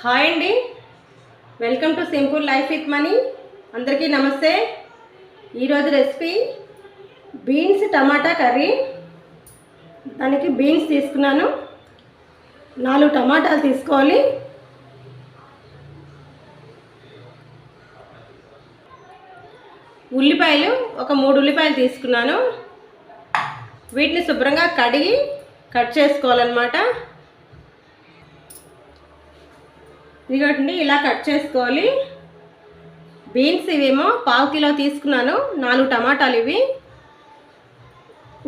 Hi అండి. Welcome to simple life with Mani. అందరికీ నమస్తే. ఈరోజు రెసిపీ బీన్స్ టమాటా కర్రీ. దానికి బీన్స్ తీసుకున్నాను. నాలుగు టమాటాలు తీసుకోవాలి. ఉల్లిపాయలు ఒక మూడు ఉల్లిపాయలు తీసుకున్నాను. వీటిని శుభ్రంగా కడిగి కట్ చేసుకోవాలన్నమాట. ఇదిగోండి ఇలా కట్ చేసుకోవాలి. బీన్స్ ఇవేమో పావు కిలో తీసుకున్నాను నాలుగు టమాటాలు ఇవి.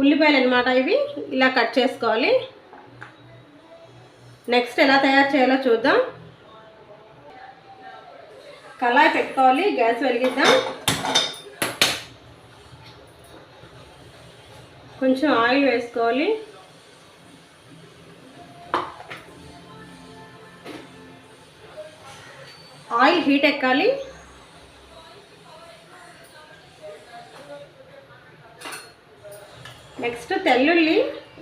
ఉల్లిపాయలు అనమాట ఇవి ఇలా కట్ చేసుకోవాలి. నెక్స్ట్ ఎలా తయారు చేయాలో చూద్దాం. కళాయి పెట్టుకోవాలి గ్యాస్ వెలిగిద్దాం. కొంచెం ఆయిల్ వేసుకోవాలి. ఆయిల్ హీట్ ఎక్కాలి. నెక్స్ట్ తెల్లుల్లి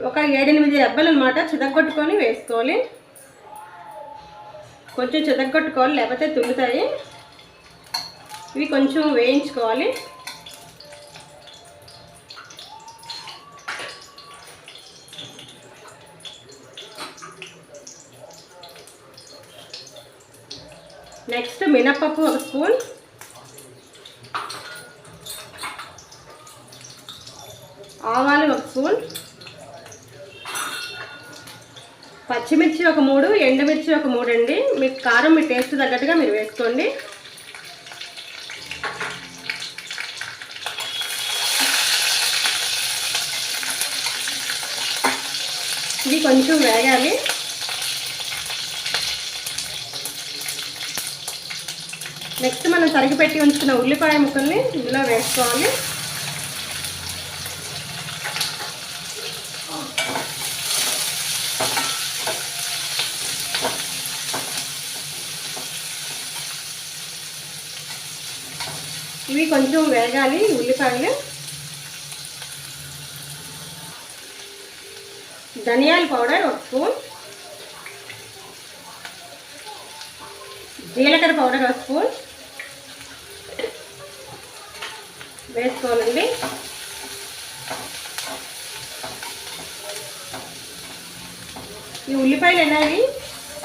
ఒక ఏడెనిమిది రెబ్బలు అనమాట చితగొట్టుకొని వేసుకోవాలి. కొంచెం చితగొట్టుకోవాలి లేకపోతే తుల్లుతాయి ఇవి కొంచెం వేయించుకోవాలి. నెక్స్ట్ మినప్పప్పు ఒక స్పూన్. ఆవాలు ఒక స్పూన్. పచ్చిమిర్చి ఒక మూడు ఎండుమిర్చి ఒక మూడు అండి. మీకు కారం మీ టేస్ట్ తగ్గట్టుగా మీరు వేసుకోండి. ఇది కొంచెం వేగాలి. నెక్స్ట్ మనం తరిగి పెట్టి ఉంచుకున్న ఉల్లిపాయ ముక్కల్ని ఇందులో వేసుకోవాలి. ఇవి కొంచెం వేగాలి ఉల్లిపాయలు. ధనియాల పౌడర్ ఒక స్పూన్. జీలకర్ర పౌడర్ ఒక స్పూన్. వేసుకోవాలండి. ఈ ఉల్లిపాయలు అనేవి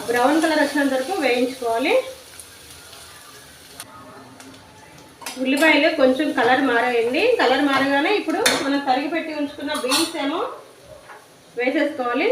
బ్రౌన్ కలర్ వచ్చినంత వరకు వేయించుకోవాలి. ఉల్లిపాయలు కొంచెం కలర్ మారాయండి. కలర్ మారగానే ఇప్పుడు మనం తరిగి పెట్టి ఉంచుకున్న బీన్స్ ఏమో వేసేసుకోవాలి.